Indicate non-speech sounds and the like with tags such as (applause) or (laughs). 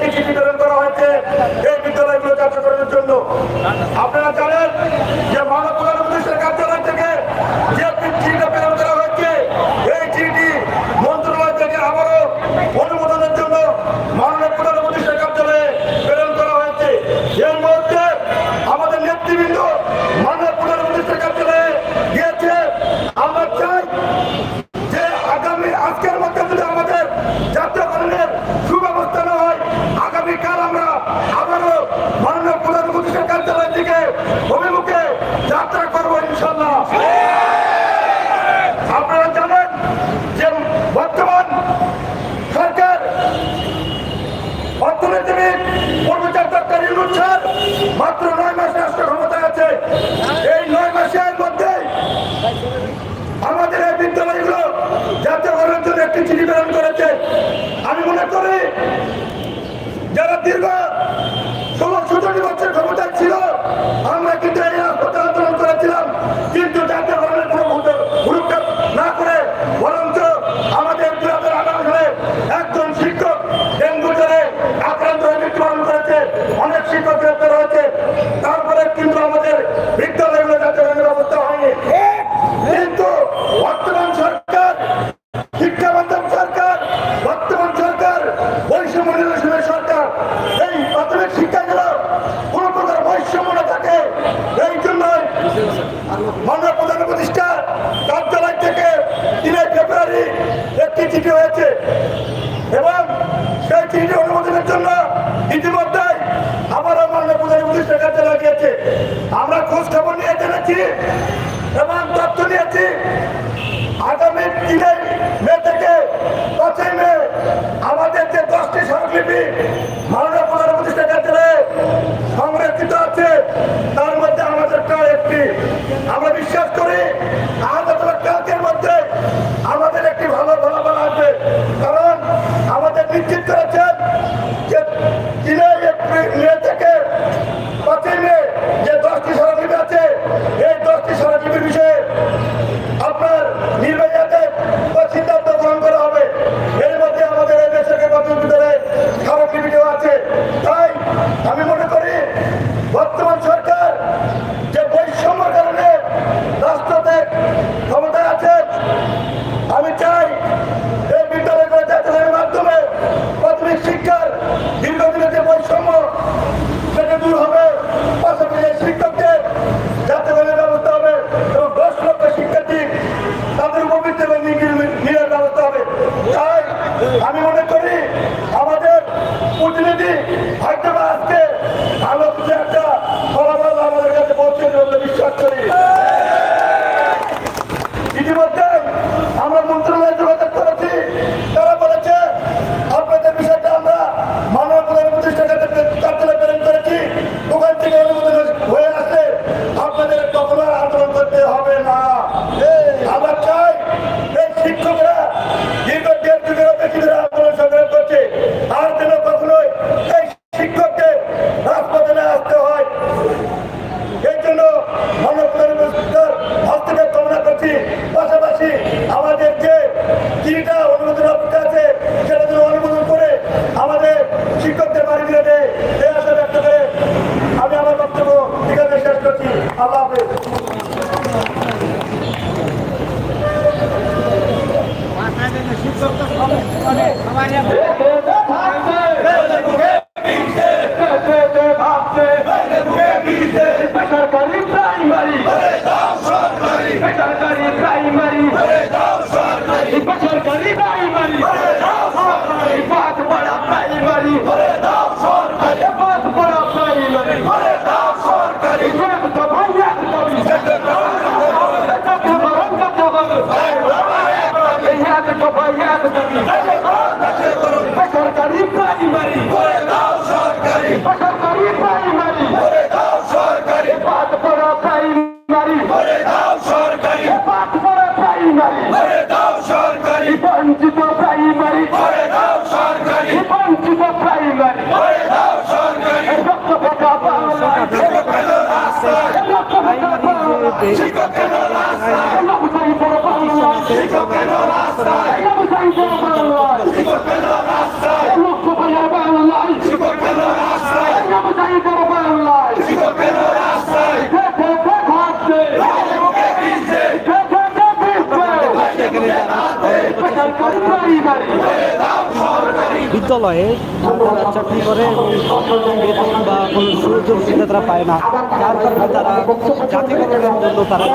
Ticket বিতরণ করা হয়েছে এই বিদ্যালয়গুলো চালু করার জন্য। মাত্র নয় মাস রাষ্ট্র ক্ষমতা আছে। এই নয় মাসের মধ্যে আমাদের এই বিদ্যালয়গুলো জাতীয় গণতন্ত্রের একটি চিঠি প্রেরণ করেছে। আমি মনে করি, যারা দীর্ঘ মাননীয় প্রধান প্রতিষ্ঠা কার্যালয় থেকে তিনে ফেব্রুয়ারি একটি চিঠি হয়েছে। এবং সেই চিঠি অনুমোদনের জন্য ইতিমধ্যে আবারও মাননীয় প্রধান প্রতিষ্ঠা কার্যালয় গিয়েছে। আমরা খোঁজ খবর নিয়ে জেনেছি এবং তথ্য নিয়েছি। আগামী Yeah. (laughs) सरकारी प्राइमरी सरकारी प्राइमरी सरकारी प्राइमरी बहुत बड़ा प्राइमरी बहुत बड़ा प्राइमरी भैया भैया পাঠ করে প্রাইমারি বঞ্চিত প্রাইমারি বঞ্চিত প্রাইমারি রক্ত ফেটা বাংলা রক্ত ফেটা বাংলা রক্ত ফেটা বাংলা বিদ্যালয়ে তারা চাকরি করে বেতন বা কোনো সুযোগ সুবিধা তারা পায় না। যার কারণে তারা জাতিগত জন্য তারা